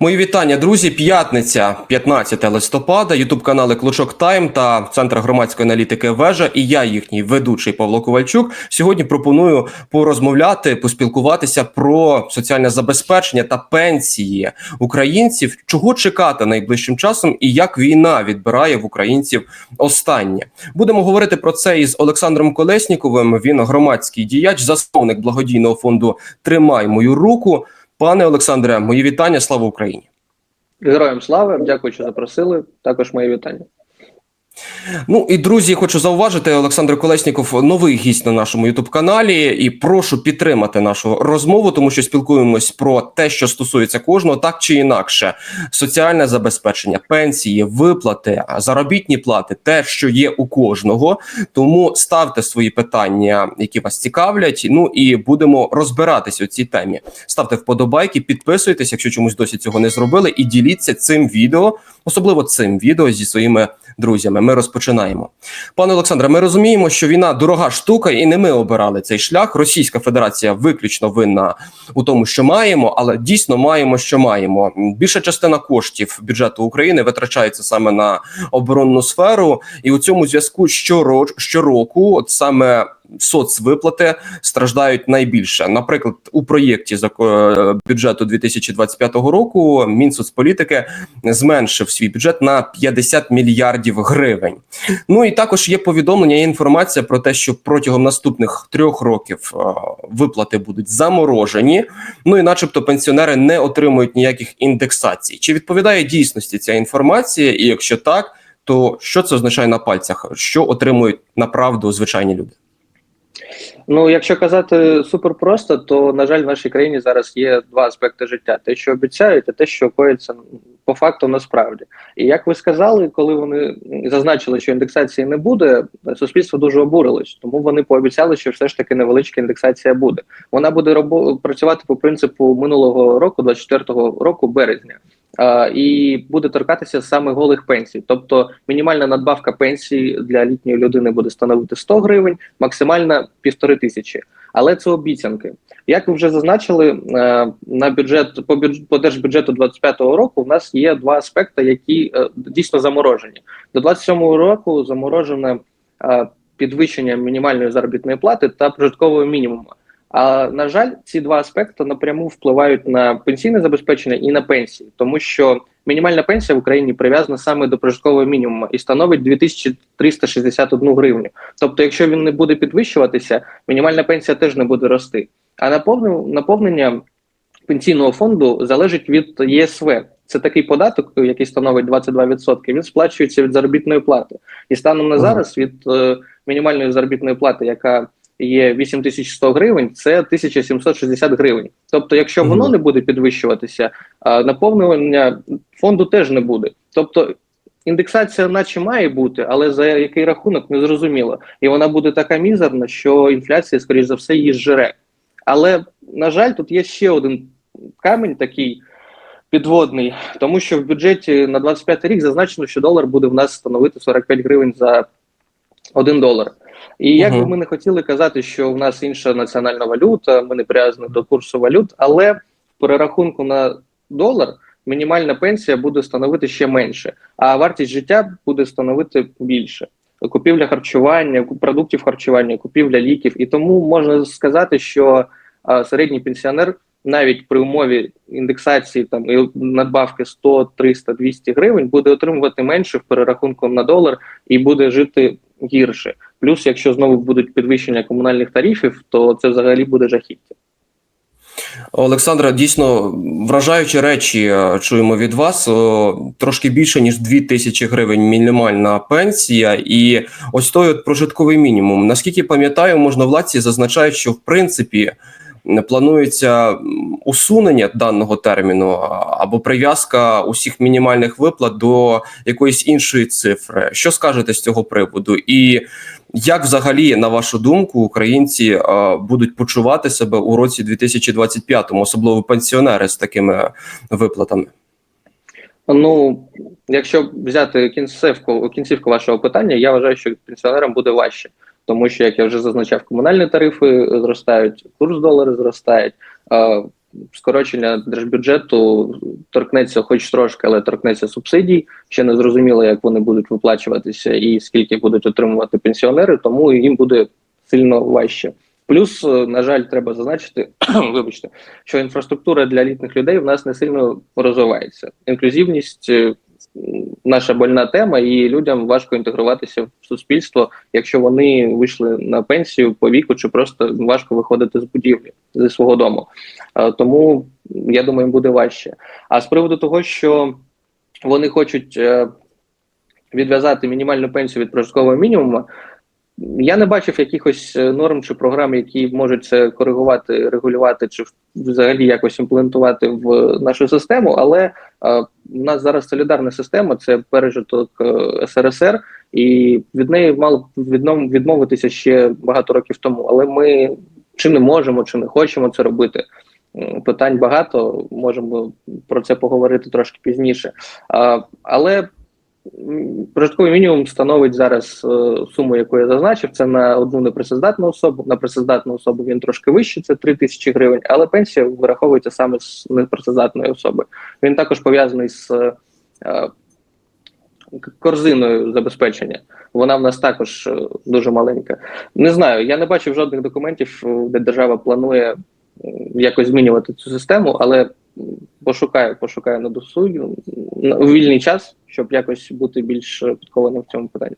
Мої вітання, друзі. П'ятниця, 15 листопада. Ютуб канали Клочок Тайм та Центр громадської аналітики Вежа. І я, їхній ведучий Павло Ковальчук. Сьогодні пропоную порозмовляти, поспілкуватися про соціальне забезпечення та пенсії українців. Чого чекати найближчим часом, і як війна відбирає в українців останнє. Будемо говорити про це із Олександром Колесніковим. Він громадський діяч, засновник благодійного фонду Тримай мою руку. Пане Олександре, мої вітання. Слава Україні. Героям слави, дякую, що запросили. Також мої вітання. Ну і друзі, хочу зауважити, Олександр Колесніков новий гість на нашому ютуб каналі. І прошу підтримати нашу розмову, тому що спілкуємось про те, що стосується кожного, так чи інакше, соціальне забезпечення, пенсії, виплати, заробітні плати, те, що є у кожного. Тому ставте свої питання, які вас цікавлять. Ну і будемо розбиратися у цій темі. Ставте вподобайки, підписуйтесь, якщо чомусь досі цього не зробили, і діліться цим відео, особливо цим відео зі своїми друзями. Ми розпочинаємо. Пане Олександре, ми розуміємо, що війна дорога штука, і не ми обирали цей шлях. Російська Федерація виключно винна у тому, що маємо, але дійсно маємо, що маємо. Більша частина коштів бюджету України витрачається саме на оборонну сферу, і у цьому зв'язку щороку, щороку, от саме соцвиплати страждають найбільше. Наприклад, у проєкті бюджету 2025 року Мінсоцполітики зменшив свій бюджет на 50 мільярдів гривень. Ну і також є повідомлення, є інформація про те, що протягом наступних трьох років виплати будуть заморожені. Ну і, начебто, пенсіонери не отримують ніяких індексацій. Чи відповідає дійсності ця інформація? І якщо так, то що це означає на пальцях? Що отримують направду звичайні люди? Ну, якщо казати супер просто, то на жаль, в нашій країні зараз є два аспекти життя: те, що обіцяють, і те, що коїться по факту насправді. І як ви сказали, коли вони зазначили, що індексації не буде, суспільство дуже обурилось, тому вони пообіцяли, що все ж таки невеличка індексація буде. Вона буде робо працювати по принципу минулого року, 24-го року, березня. І буде торкатися саме голих пенсій, тобто мінімальна надбавка пенсії для літньої людини буде становити 100 гривень, максимальна півтори тисячі. Але це обіцянки. Як ви вже зазначили, uh, на бюджет по бюджет по держбюджету 25-го року у нас є два аспекти, які uh, дійсно заморожені. До 27-го року заморожене підвищення мінімальної заробітної плати та прожиткового мінімуму. А на жаль, ці два аспекти напряму впливають на пенсійне забезпечення і на пенсії, тому що мінімальна пенсія в Україні прив'язана саме до прожиткового мінімуму і становить 2361 гривню. Тобто, якщо він не буде підвищуватися, мінімальна пенсія теж не буде рости. А наповнення пенсійного фонду залежить від ЄСВ. Це такий податок, який становить 22%, Він сплачується від заробітної плати, і станом на зараз від е, мінімальної заробітної плати, яка є 8100 гривень, це 1760 гривень. Тобто, якщо воно mm -hmm. не буде підвищуватися, наповнення фонду теж не буде. Тобто індексація, наче має бути, але за який рахунок не зрозуміло. І вона буде така мізерна, що інфляція, скоріш за все, її зжере. Але на жаль, тут є ще один камінь такий. Підводний, тому що в бюджеті на 25 рік зазначено, що долар буде в нас становити 45 гривень за 1 долар. І як би ми не хотіли казати, що в нас інша національна валюта, ми не прив'язані до курсу валют, але в перерахунку на долар мінімальна пенсія буде становити ще менше, а вартість життя буде становити більше. Купівля харчування, продуктів харчування, купівля ліків. І тому можна сказати, що а, середній пенсіонер навіть при умові індексації там і надбавки 100, 300, 200 гривень буде отримувати менше в перерахунку на долар і буде жити гірше. Плюс, якщо знову будуть підвищення комунальних тарифів, то це взагалі буде жахіття. Олександра, дійсно вражаючі речі е, чуємо від вас. Трошки більше ніж 2 тисячі гривень мінімальна пенсія, і ось той от прожитковий мінімум. Наскільки пам'ятаю, можновладці зазначають, що в принципі планується усунення даного терміну або прив'язка усіх мінімальних виплат до якоїсь іншої цифри. Що скажете з цього приводу? І як взагалі, на вашу думку, українці будуть почувати себе у році 2025, особливо пенсіонери з такими виплатами? Ну, якщо взяти кінцівку кінцівку вашого питання, я вважаю, що пенсіонерам буде важче тому що, як я вже зазначав, комунальні тарифи зростають, курс долара зростає, скорочення держбюджету торкнеться хоч трошки, але торкнеться субсидій. Ще не зрозуміло, як вони будуть виплачуватися і скільки будуть отримувати пенсіонери, тому їм буде сильно важче. Плюс, е, на жаль, треба зазначити, вибачте, що інфраструктура для літніх людей в нас не сильно розвивається. Інклюзивність е, наша больна тема, і людям важко інтегруватися в суспільство, якщо вони вийшли на пенсію по віку, чи просто важко виходити з будівлі зі свого дому. Е, Тому я думаю, буде важче. А з приводу того, що вони хочуть е, відв'язати мінімальну пенсію від прожиткового мінімуму. Я не бачив якихось е, норм чи програм, які можуть це коригувати, регулювати чи взагалі якось імплементувати в нашу систему. Але е, у нас зараз солідарна система, це пережиток е, СРСР, і від неї мало відмовитися ще багато років тому. Але ми чи не можемо, чи не хочемо це робити. Питань багато, можемо про це поговорити трошки пізніше. Але прожитковий мінімум становить зараз е, суму, яку я зазначив. Це на одну непрацездатну особу. На працездатну особу він трошки вищий, це 3 тисячі гривень, але пенсія вираховується саме з непрацездатної особи. Він також пов'язаний з е, корзиною забезпечення. Вона в нас також е, дуже маленька. Не знаю, я не бачив жодних документів, де держава планує якось змінювати цю систему, але пошукаю, пошукаю на досугу на- вільний час, щоб якось бути більш підкованим в цьому питанні.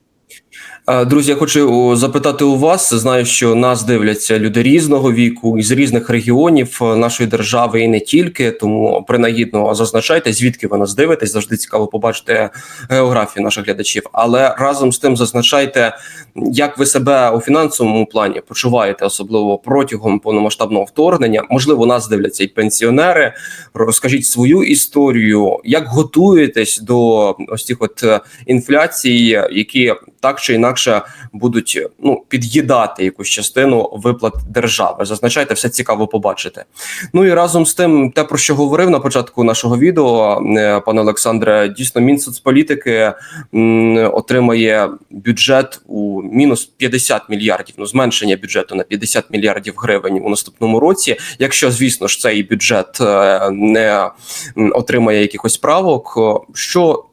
Е, Друзі, я хочу запитати у вас. Знаю, що нас дивляться люди різного віку із різних регіонів е, нашої держави і не тільки. Тому принагідно зазначайте, звідки ви нас дивитесь. Завжди цікаво побачити географію наших глядачів. Але разом з тим зазначайте, як ви себе у фінансовому плані почуваєте, особливо протягом повномасштабного вторгнення. Можливо, нас дивляться і пенсіонери. Розкажіть свою історію, як готуєтесь до ось цих от е, інфляцій, які так чи інакше будуть ну під'їдати якусь частину виплат держави. Зазначайте, все цікаво побачити. Ну і разом з тим, те про що говорив на початку нашого відео, е, пане Олександре, дійсно Мінсоцполітики м, отримає бюджет у мінус 50 мільярдів. Ну зменшення бюджету на 50 мільярдів гривень у наступному році. Якщо звісно ж цей бюджет е, не отримає якихось правок, що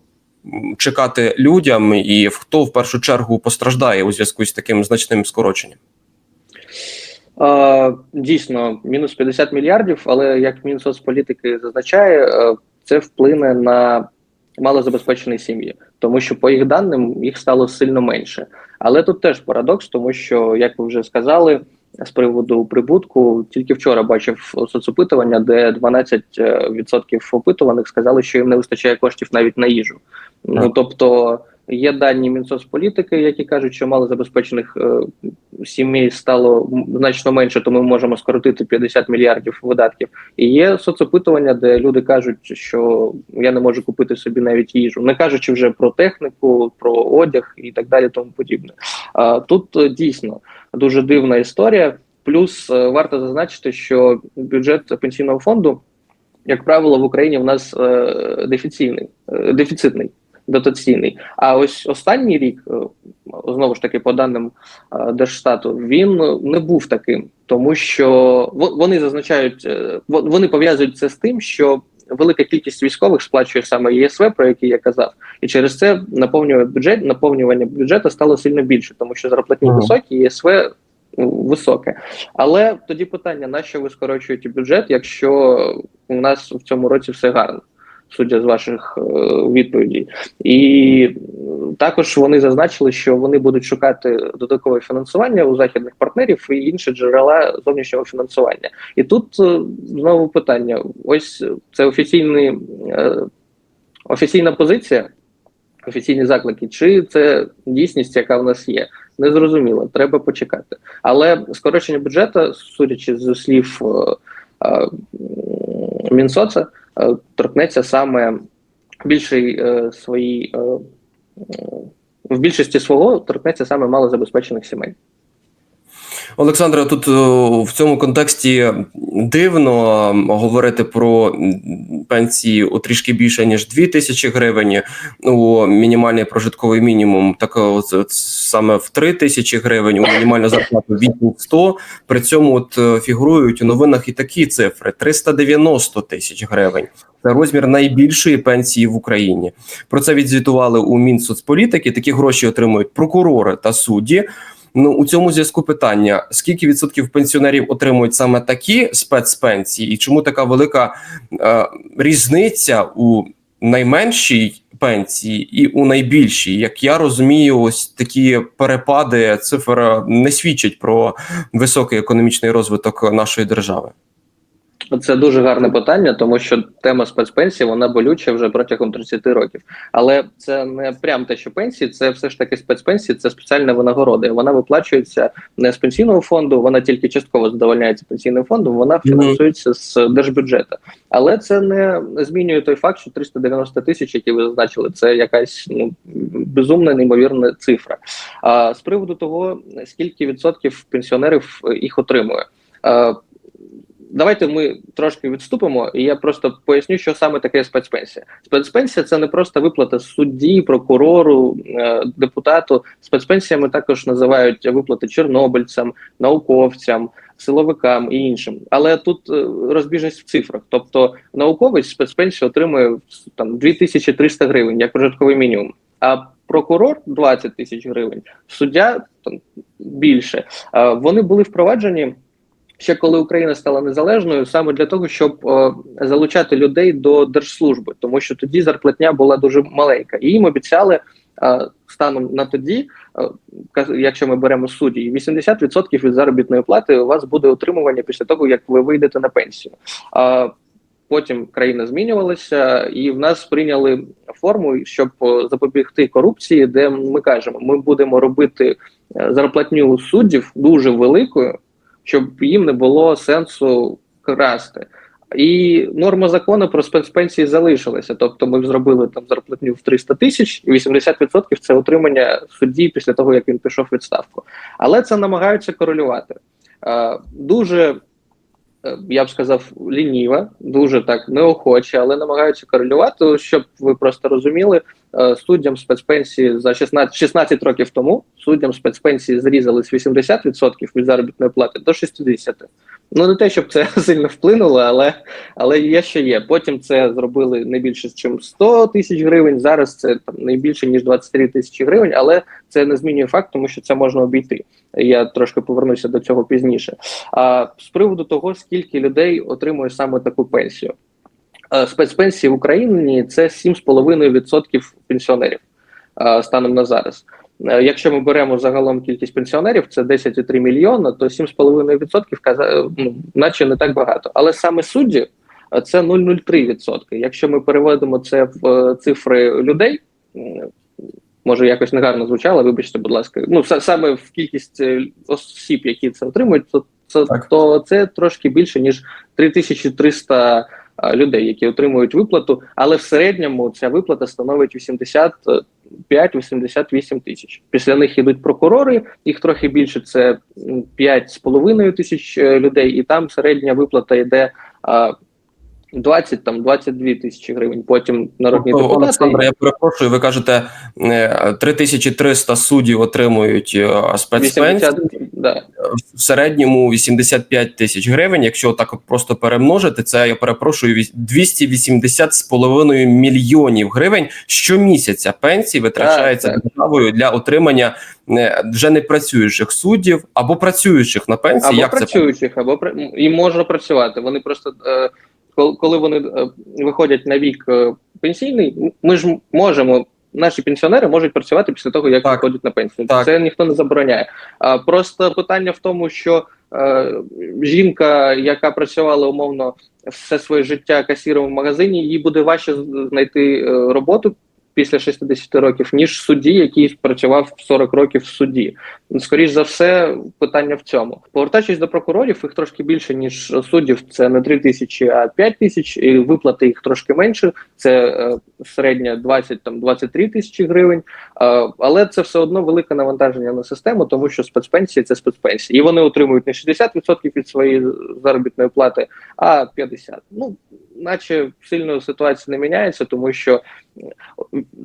чекати людям, і хто в першу чергу постраждає у зв'язку з таким значним скороченням? Дійсно, мінус 50 мільярдів, але як Мінсоцполітики зазначає, е, це вплине на малозабезпечені сім'ї, тому що по їх даним їх стало сильно менше. Але тут теж парадокс, тому що, як ви вже сказали, з приводу прибутку, тільки вчора бачив соцопитування, де 12% опитуваних сказали, що їм не вистачає коштів навіть на їжу. Ну тобто. Є дані Мінсоцполітики, які кажуть, що малозабезпечених е, сімей стало значно менше, тому ми можемо скоротити 50 мільярдів видатків. І є соцопитування, де люди кажуть, що я не можу купити собі навіть їжу, не кажучи вже про техніку, про одяг і так далі, тому подібне. А тут е, дійсно дуже дивна історія. Плюс е, варто зазначити, що бюджет пенсійного фонду, як правило, в Україні в нас е, дефіційний, е, дефіцитний. Дотаційний, а ось останній рік, знову ж таки, по даним Держстату, він не був таким, тому що вони зазначають, во- вони пов'язують це з тим, що велика кількість військових сплачує саме ЄСВ, про який я казав, і через це наповнює бюджет, наповнювання бюджету стало сильно більше, тому що зарплатні Ага. високі, єСВ високе. Але тоді питання: на що ви скорочуєте бюджет, якщо у нас в цьому році все гарно? Судя з ваших е, відповідей, і е, також вони зазначили, що вони будуть шукати додаткове фінансування у західних партнерів і інші джерела зовнішнього фінансування. І тут е, знову питання: ось це офіційний офіційна позиція, офіційні заклики, чи це дійсність, яка в нас є? Незрозуміло, треба почекати. Але скорочення бюджету, судячи з слів е, е, Мінсоца, торкнеться саме більшій е, своїй е, е, в більшості свого торкнеться саме малозабезпечених сімей. Олександре, тут в цьому контексті дивно говорити про пенсії у трішки більше ніж 2 тисячі гривень, у мінімальний прожитковий мінімум, так от, от саме в 3 тисячі гривень, у мінімальну зарплату 800. При цьому от е, фігурують у новинах і такі цифри: 390 тисяч гривень. Це розмір найбільшої пенсії в Україні. Про це відзвітували у Мінсоцполітики. Такі гроші отримують прокурори та судді. Ну у цьому зв'язку питання: скільки відсотків пенсіонерів отримують саме такі спецпенсії, і чому така велика е, різниця у найменшій пенсії і у найбільшій? Як я розумію, ось такі перепади цифр не свідчать про високий економічний розвиток нашої держави. Це дуже гарне питання, тому що тема спецпенсії вона болюча вже протягом 30 років. Але це не прям те, що пенсії, це все ж таки спецпенсії, це спеціальна винагорода. Вона виплачується не з пенсійного фонду, вона тільки частково задовольняється пенсійним фондом. Вона фінансується з держбюджету. Але це не змінює той факт, що 390 тисяч, які ви зазначили, це якась ну безумна неймовірна цифра. А з приводу того, скільки відсотків пенсіонерів їх отримує. Давайте ми трошки відступимо, і я просто поясню, що саме таке спецпенсія. Спецпенсія це не просто виплата судді, прокурору, е, депутату. Спецпенсіями також називають виплати чорнобильцям, науковцям, силовикам і іншим. Але тут е, розбіжність в цифрах. Тобто науковець спецпенсію отримує там 2300 гривень як прожитковий мінімум. А прокурор 20 тисяч гривень, суддя там більше. Вони були впроваджені ще коли Україна стала незалежною, саме для того, щоб е, залучати людей до держслужби, тому що тоді зарплатня була дуже маленька, і їм обіцяли е, станом на тоді, е, якщо ми беремо судді, 80% від заробітної плати у вас буде отримування після того, як ви вийдете на пенсію. Потім країна змінювалася, і в нас прийняли форму, щоб е, запобігти корупції, де ми кажемо, ми будемо робити зарплатню суддів дуже великою щоб їм не було сенсу красти. І норма закону про спецпенсії залишилася. Тобто, ми зробили там зарплатню в 300 тисяч, і 80% це отримання судді після того, як він пішов відставку. Але це намагаються корелювати. Дуже я б сказав, лініва, дуже так неохоче, але намагаються корелювати, щоб ви просто розуміли, суддям спецпенсії за 16 16 років тому суддям спецпенсії зрізали з 80% від заробітної плати до 60%. Ну не те, щоб це сильно вплинуло, але але є що є. Потім це зробили не більше ніж 100 тисяч гривень. Зараз це там не більше ніж 23 тисячі гривень, але це не змінює факт, тому що це можна обійти. Я трошки повернуся до цього пізніше. А з приводу того, скільки людей отримує саме таку пенсію. Спецпенсії в Україні це 7,5% пенсіонерів станом на зараз. Якщо ми беремо загалом кількість пенсіонерів, це 10,3 мільйона, то 7,5% ну, наче не так багато. Але саме судді це 0,03%. Якщо ми переводимо це в цифри людей, може якось негарно звучало, вибачте, будь ласка. Ну саме в кількість осіб, які це отримують, то це, то це трошки більше ніж 3300 людей, які отримують виплату, але в середньому ця виплата становить 85-88 тисяч. Після них йдуть прокурори, їх трохи більше це 5,5 тисяч людей, і там середня виплата йде 20 там 22 тисячі гривень. Потім народні тобто, депутати. Олександре, я перепрошую. Ви кажете 3300 суддів отримують спецпенсію. Да. в середньому 85 тисяч гривень. Якщо так от просто перемножити, це я перепрошую 280 з половиною мільйонів гривень щомісяця пенсії витрачається так, так. державою для отримання вже не працюючих суддів або працюючих на пенсії. Або Як працюючих, це? або і можна працювати. Вони просто е, коли вони е, виходять на вік е, пенсійний, ми ж можемо. Наші пенсіонери можуть працювати після того, як так. виходять на пенсію. Так. Це ніхто не забороняє. А просто питання в тому, що е, жінка, яка працювала умовно все своє життя касіром в магазині, їй буде важче знайти е, роботу після 60 років, ніж судді, який працював 40 років в суді. Скоріш за все, питання в цьому. Повертаючись до прокурорів, їх трошки більше ніж суддів. Це не 3 тисячі, а 5 тисяч. і Виплати їх трошки менше. Це середня 20 там 23 тисячі гривень. Е, але це все одно велике навантаження на систему, тому що спецпенсії це спецпенсії, і вони отримують не 60% від своєї заробітної плати, а 50%. Ну наче сильно ситуація не міняється, тому що е,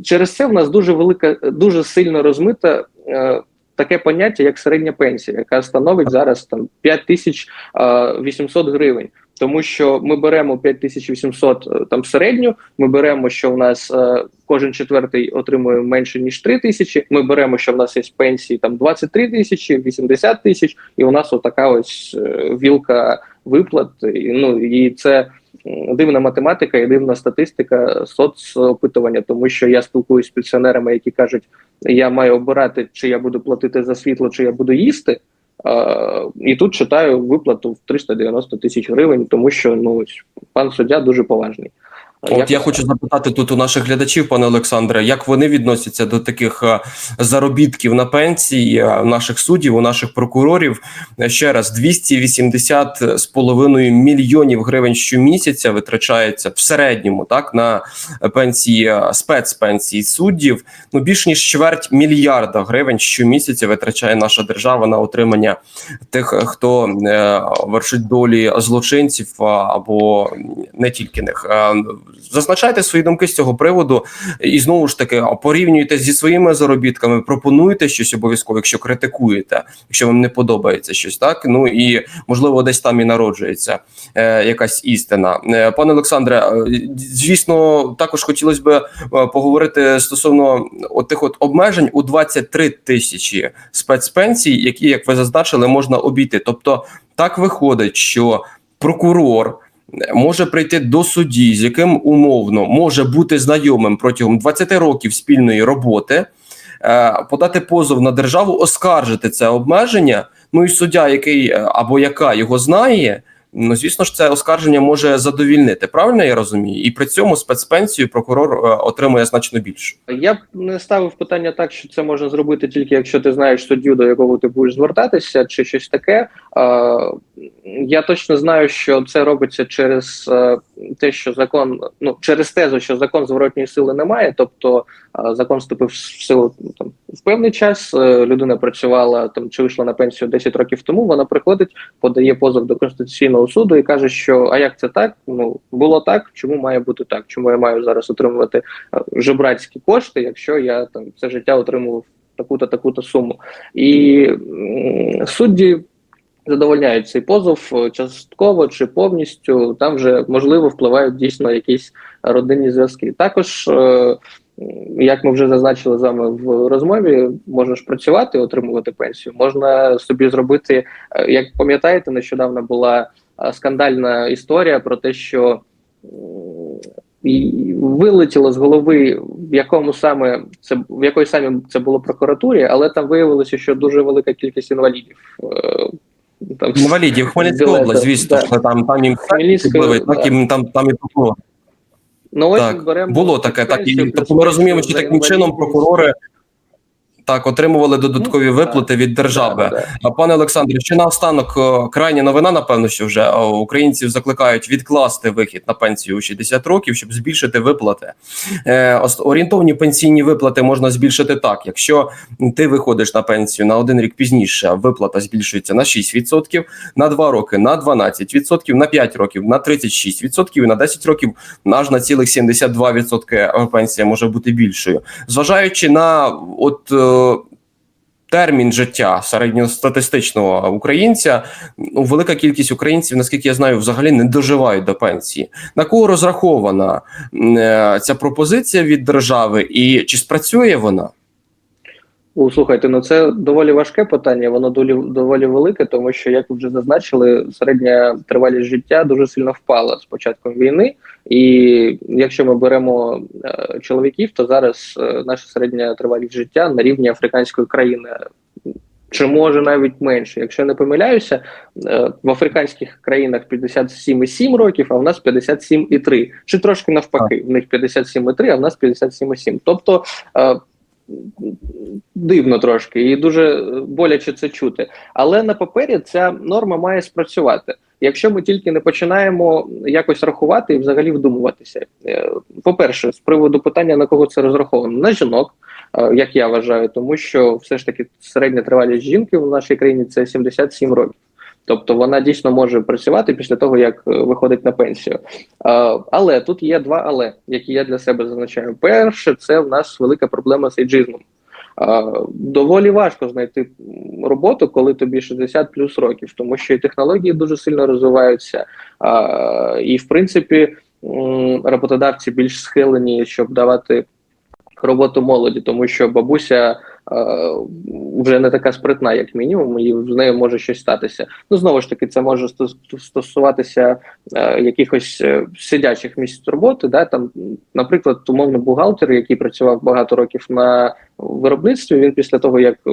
через це в нас дуже велика, дуже сильно розмита. Е, Таке поняття, як середня пенсія, яка становить зараз там 5800 гривень, тому що ми беремо 5800 е, там середню. Ми беремо, що в нас е, кожен четвертий отримує менше ніж 3 тисячі. Ми беремо, що в нас є пенсії там 23 тисячі, 80 тисяч, і у нас отака ось е, вілка виплат. І, ну і це дивна математика і дивна статистика соцопитування, тому що я спілкуюся з пенсіонерами, які кажуть, я маю обирати, чи я буду платити за світло, чи я буду їсти. Е, і тут читаю виплату в 390 тисяч гривень, тому що ну пан суддя дуже поважний. От Як я хочу запитати тут у наших глядачів, пане Олександре, як вони відносяться до таких е, заробітків на пенсії е, наших суддів, у наших прокурорів? Ще раз 280 з половиною мільйонів гривень щомісяця витрачається в середньому, так на пенсії е, спецпенсії суддів. Ну більш ніж чверть мільярда гривень щомісяця витрачає наша держава на отримання тих, хто е, вершить долі злочинців або не тільки них. Зазначайте свої думки з цього приводу, і знову ж таки порівнюйте зі своїми заробітками, пропонуйте щось обов'язково, якщо критикуєте, якщо вам не подобається щось, так ну і можливо десь там і народжується е, якась істина. Е, пане Олександре, е, звісно, також хотілося б е, поговорити стосовно от тих от обмежень у 23 тисячі спецпенсій, які, як ви зазначили, можна обійти. Тобто, так виходить, що прокурор може прийти до судді, з яким умовно може бути знайомим протягом 20 років спільної роботи, е, подати позов на державу, оскаржити це обмеження. Ну і суддя, який е, або яка його знає. Ну, звісно ж, це оскарження може задовільнити. Правильно я розумію? І при цьому спецпенсію прокурор е, отримує значно більше. Я б не ставив питання так, що це можна зробити тільки якщо ти знаєш суддю, до якого ти будеш звертатися, чи щось таке. Е, Я точно знаю, що це робиться через е, те, що закон ну через тезу, що закон зворотньої сили немає. Тобто закон вступив в силу там в певний час. Людина працювала там чи вийшла на пенсію 10 років тому. Вона приходить, подає позов до конституційного суду і каже, що а як це так? Ну було так, чому має бути так? Чому я маю зараз отримувати е, жебрацькі кошти, якщо я там все життя отримував таку-то таку-то суму? І судді задовольняють цей позов е, частково чи повністю. Там вже можливо впливають дійсно якісь родинні зв'язки. Також. е, Як ми вже зазначили з вами в розмові, можна ж працювати, отримувати пенсію. Можна собі зробити, як пам'ятаєте, нещодавно була скандальна історія про те, що вилетіло з голови, в якому саме це в якої саме це було прокуратурі, але там виявилося, що дуже велика кількість інвалідів. е, Там Інвалідів Хмельницька Білета, область, звісно, да. що там там їм Хмельницька, так їм там там і. Ну, ось Так, беремо було таке, так і тобто ми розуміємо, що таким чином прокурори так отримували додаткові Ну, виплати від держави. Пане Олександре, ще наостанок е, крайня новина, напевно, що вже е, українців закликають відкласти вихід на пенсію у 60 років, щоб збільшити виплати. Е, орієнтовні пенсійні виплати можна збільшити так. Якщо ти виходиш на пенсію на один рік пізніше, виплата збільшується на 6%, на 2 роки на 12%, на 5 років на 36% і на 10 років аж на цілих 72% пенсія може бути більшою. Зважаючи на от е, термін життя середньостатистичного українця, ну велика кількість українців, наскільки я знаю, взагалі не доживають до пенсії. На кого розрахована е, ця пропозиція від держави, і чи спрацює вона? Слухайте, ну це доволі важке питання, воно доволі, доволі велике, тому що, як ви вже зазначили, середня тривалість життя дуже сильно впала з початком війни. І якщо ми беремо е, чоловіків, то зараз е, наша середня тривалість життя на рівні африканської країни. Чи може навіть менше, якщо не помиляюся, е, в африканських країнах 57,7 років, а в нас 57,3. Чи трошки навпаки, в них 57,3, а в нас 57,7. Тобто е, дивно трошки і дуже боляче це чути. Але на папері ця норма має спрацювати. якщо ми тільки не починаємо якось рахувати і взагалі вдумуватися. Е, По-перше, з приводу питання на кого це розраховано на жінок, е, як я вважаю, тому що все ж таки середня тривалість жінки в нашій країні це 77 років. Тобто вона дійсно може працювати після того, як е, виходить на пенсію. Але тут є два але, які я для себе зазначаю. Перше, це в нас велика проблема з ейджизмом. Доволі важко знайти роботу, коли тобі 60 плюс років, тому що і технології дуже сильно розвиваються, і в принципі роботодавці більш схилені, щоб давати роботу молоді, тому що бабуся вже не така спритна, як мінімум, і з нею може щось статися. Ну знову ж таки, це може стосуватися е, якихось е, сидячих місць роботи. Да, там, наприклад, умовно бухгалтер, який працював багато років на виробництві, він після того, як е,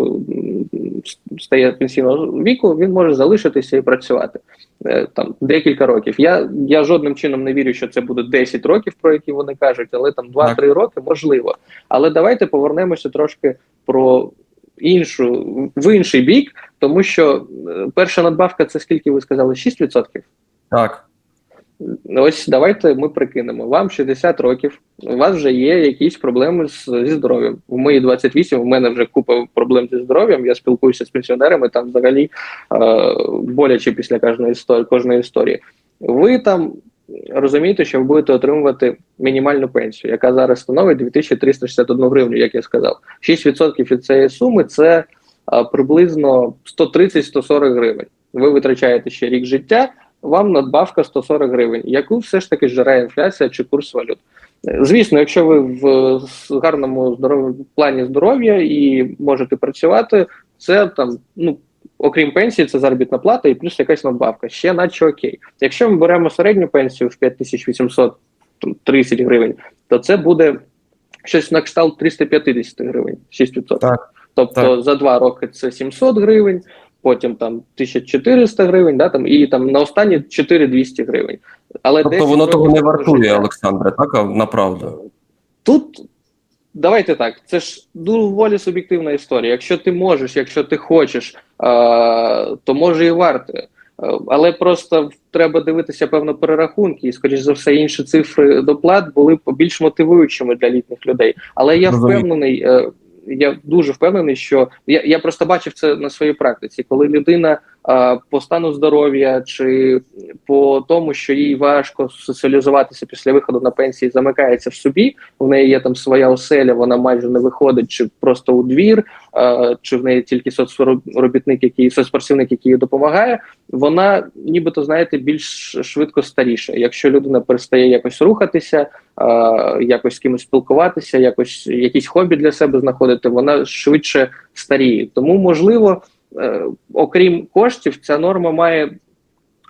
стає пенсійного віку, він може залишитися і працювати е, там декілька років. Я, я жодним чином не вірю, що це буде 10 років, про які вони кажуть, але там 2-3 роки можливо. Але давайте повернемося трошки про іншу в інший бік, тому що е, перша надбавка це скільки ви сказали? 6%? Так. Ось давайте ми прикинемо. Вам 60 років, у вас вже є якісь проблеми з, зі здоров'ям. В мої 28, в мене вже купа проблем зі здоров'ям. Я спілкуюся з пенсіонерами, там взагалі е, боляче після кожної історії, кожної історії. Ви там розумієте, що ви будете отримувати мінімальну пенсію, яка зараз становить 2361 гривню, як я сказав. 6% від цієї суми це приблизно 130-140 гривень. Ви витрачаєте ще рік життя вам надбавка 140 гривень, яку все ж таки жирає інфляція чи курс валют. Звісно, якщо ви в гарному здоров... плані здоров'я і можете працювати, це там, ну окрім пенсії, це заробітна плата і плюс якась надбавка. Ще наче окей. Якщо ми беремо середню пенсію в 5830 гривень, то це буде щось на кшталт 350 гривень, 6%. Так. Тобто Так. за два роки це 700 гривень, потім там 1400 гривень, да, там, і там на останні 4200 гривень. Але Тобто воно того не вартує. Олександре, так, а направду. Тут давайте так, це ж доволі суб'єктивна історія. Якщо ти можеш, якщо ти хочеш, е, то може і варто. Е, Але просто треба дивитися певно перерахунки, і скоріш за все, інші цифри доплат були б більш мотивуючими для літніх людей. Але я Розумію. впевнений, е, я дуже впевнений, що я, я просто бачив це на своїй практиці, коли людина по стану здоров'я чи по тому, що їй важко соціалізуватися після виходу на пенсії, замикається в собі. В неї є там своя оселя, вона майже не виходить, чи просто у двір, е, чи в неї тільки соцробітник, який соцпрацівник, який їй допомагає. Вона, нібито знаєте, більш швидко старіше. Якщо людина перестає якось рухатися, е, якось з кимось спілкуватися, якось якісь хобі для себе знаходити, вона швидше старіє. Тому можливо. Е, окрім коштів, ця норма має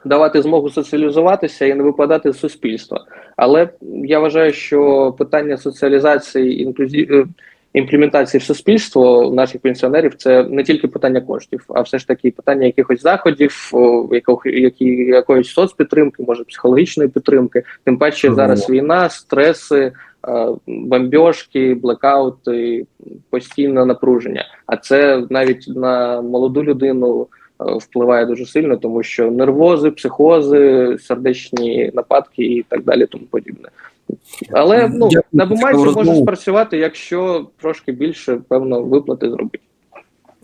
давати змогу соціалізуватися і не випадати з суспільства. Але я вважаю, що питання соціалізації інклюзі... е, імплементації в суспільство наших пенсіонерів це не тільки питання коштів, а все ж таки питання якихось заходів, якого- які, якоїсь соцпідтримки, може психологічної підтримки. Тим паче зараз війна, стреси, бомбьошки, блекаути, постійне напруження. А це навіть на молоду людину е, впливає дуже сильно, тому що нервози, психози, сердечні нападки і так далі, тому подібне. Але ну на бумазі може спрацювати, якщо трошки більше певно виплати зробити.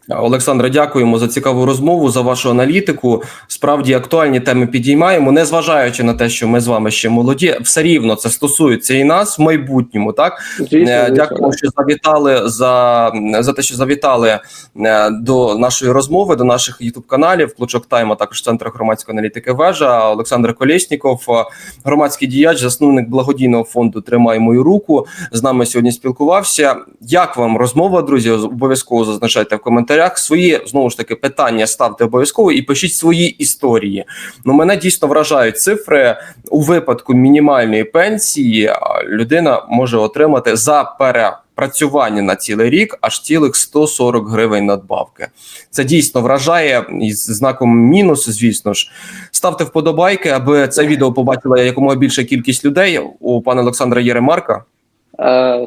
Олександре, дякуємо за цікаву розмову, за вашу аналітику. Справді актуальні теми підіймаємо, незважаючи на те, що ми з вами ще молоді, все рівно це стосується і нас в майбутньому. Так Звісно, Е, Дякуємо, що завітали за, за те, що завітали е, до нашої розмови, до наших ютуб каналів. Клучок Тайм, а також Центр громадської аналітики Вежа. Олександр Колєсніков, е, громадський діяч, засновник благодійного фонду Тримай мою руку. З нами сьогодні спілкувався. Як вам розмова, друзі? Обов'язково зазначайте в коментарях. Свої знову ж таки питання ставте обов'язково і пишіть свої історії. Ну мене дійсно вражають цифри у випадку мінімальної пенсії. Людина може отримати за перепрацювання на цілий рік аж цілих 140 гривень надбавки. Це дійсно вражає із знаком мінус. Звісно ж, ставте вподобайки, аби це відео побачила якомога більша кількість людей. У пана Олександра є ремарка. Е,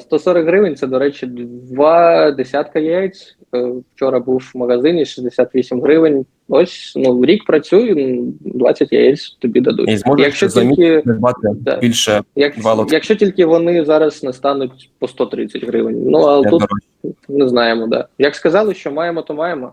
140 гривень це, до речі, два десятка яєць. Е, Вчора був в магазині 68 гривень. Ось ну рік працюю, м, 20 яєць тобі дадуть. І Якщо тільки, Да. більше як, якщо тільки вони зараз не стануть по 130 гривень. Ну але тут дорожче. не знаємо, да. Як сказали, що маємо, то маємо.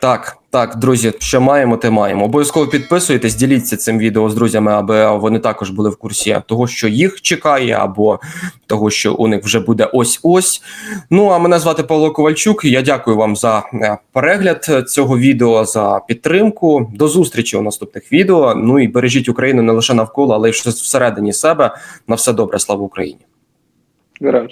Так, так, друзі, що маємо, те маємо. Обов'язково підписуйтесь, діліться цим відео з друзями, аби вони також були в курсі того, що їх чекає, або того, що у них вже буде ось-ось. Ну а мене звати Павло Ковальчук. Я дякую вам за е, перегляд цього відео, за підтримку. До зустрічі у наступних відео. Ну і бережіть Україну не лише навколо, але й всередині себе. На все добре, слава Україні. Героям.